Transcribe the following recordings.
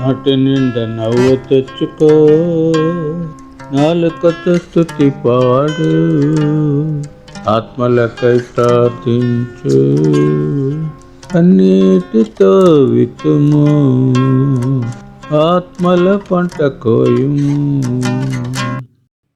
నాటి నిండా నవ్వు తెచ్చుకో. నాలుకతో స్థుతి పాడు. ఆత్మలకై ప్రార్థించు. అన్నిటితో వితుము ఆత్మల పంట కోయుము.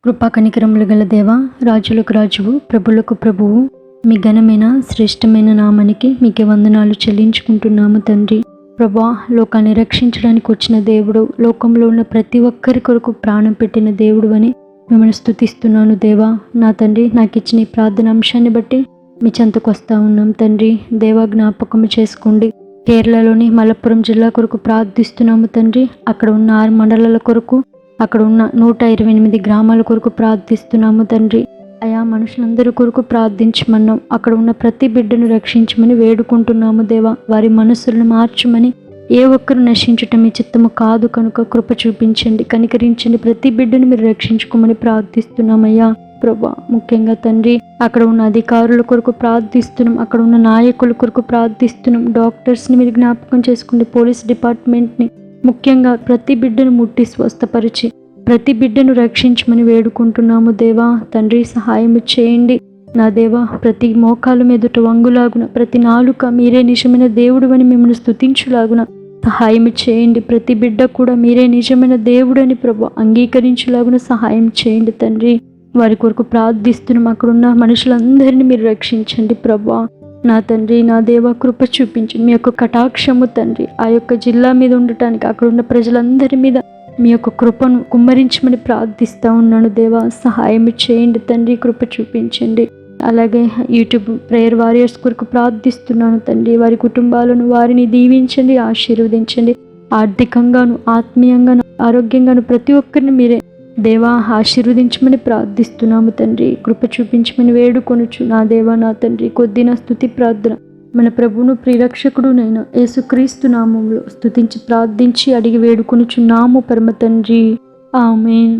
కృపా కనికరములు గల దేవ రాజులకు రాజువు ప్రభులకు ప్రభువు మీ ఘనమైన శ్రేష్టమైన నామానికి మీకే వందనాలు చెల్లించుకుంటున్నాము తండ్రి. ప్రభా లోకాన్ని రక్షించడానికి వచ్చిన దేవుడు లోకంలో ఉన్న ప్రతి ఒక్కరి కొరకు ప్రాణం పెట్టిన దేవుడు అని మిమ్మల్ని స్థుతిస్తున్నాను దేవా. నా తండ్రి నాకు ఇచ్చిన ఈ ప్రార్థన అంశాన్ని బట్టి మీ చెంతకు వస్తా ఉన్నాం తండ్రి. దేవా జ్ఞాపకం చేసుకోండి. కేరళలోని మలప్పురం జిల్లా కొరకు ప్రార్థిస్తున్నాము తండ్రి. అక్కడ ఉన్న ఆరు మండలాల కొరకు అక్కడ ఉన్న నూట ఇరవై ఎనిమిది గ్రామాల కొరకు ప్రార్థిస్తున్నాము తండ్రి. అయా మనుషులందరి కొరకు ప్రార్థించమన్నాం అక్కడ ఉన్న ప్రతి బిడ్డను రక్షించమని వేడుకుంటున్నాము దేవా. వారి మనసులను మార్చమని ఏ ఒక్కరు నశించటం మీ చిత్తము కాదు కనుక కృప చూపించండి. కనికరించండి. ప్రతి బిడ్డను మీరు రక్షించుకోమని ప్రార్థిస్తున్నామయ్యా ప్రభా. ముఖ్యంగా తండ్రి అక్కడ ఉన్న అధికారుల కొరకు ప్రార్థిస్తున్నాం. అక్కడ ఉన్న నాయకుల కొరకు ప్రార్థిస్తున్నాం. డాక్టర్స్ని మీరు జ్ఞాపకం చేసుకోండి పోలీస్ డిపార్ట్మెంట్ని ముఖ్యంగా ప్రతి బిడ్డను ముట్టి స్వస్థపరిచి ప్రతి బిడ్డను రక్షించమని వేడుకుంటున్నాము దేవా. తండ్రి సహాయం చేయండి. నా దేవా ప్రతి మోకాలు మీదుట వంగులాగున ప్రతి నాలుక మీరే నిజమైన దేవుడు అని మిమ్మల్ని స్థుతించులాగున సహాయం చేయండి. ప్రతి బిడ్డ కూడా మీరే నిజమైన దేవుడని ప్రభు అంగీకరించులాగున సహాయం చేయండి తండ్రి. వారి కొరకు ప్రార్థిస్తున్నాం అక్కడున్న మనుషులందరినీ మీరు రక్షించండి ప్రభా. నా తండ్రి నా దేవ కృప చూపించండి మీ యొక్క కటాక్షము తండ్రి ఆ యొక్క జిల్లా మీద ఉండటానికి అక్కడున్న ప్రజలందరి మీద మీ యొక్క కృపను కుమ్మరించమని ప్రార్థిస్తూ ఉన్నాను దేవా. సహాయం చేయండి తండ్రి కృప చూపించండి. అలాగే యూట్యూబ్ ప్రేయర్ వారియర్స్ కొరకు ప్రార్థిస్తున్నాను తండ్రి. వారి కుటుంబాలను వారిని దీవించండి ఆశీర్వదించండి. ఆర్థికంగాను ఆత్మీయంగాను ఆరోగ్యంగాను ప్రతి ఒక్కరిని మీరే దేవా ఆశీర్వదించమని ప్రార్థిస్తున్నాము తండ్రి. కృప చూపించమని వేడుకొనుచు నా దేవా నా తండ్రి. కొద్దిన స్థుతి ప్రార్థన. మన ప్రభును ప్రిరక్షకుడునైన యేసుక్రీస్తు నామంలో స్తుతించి ప్రార్థించి అడిగి వేడుకొనుచున్నాము పరమ తండ్రి ఆమెన్.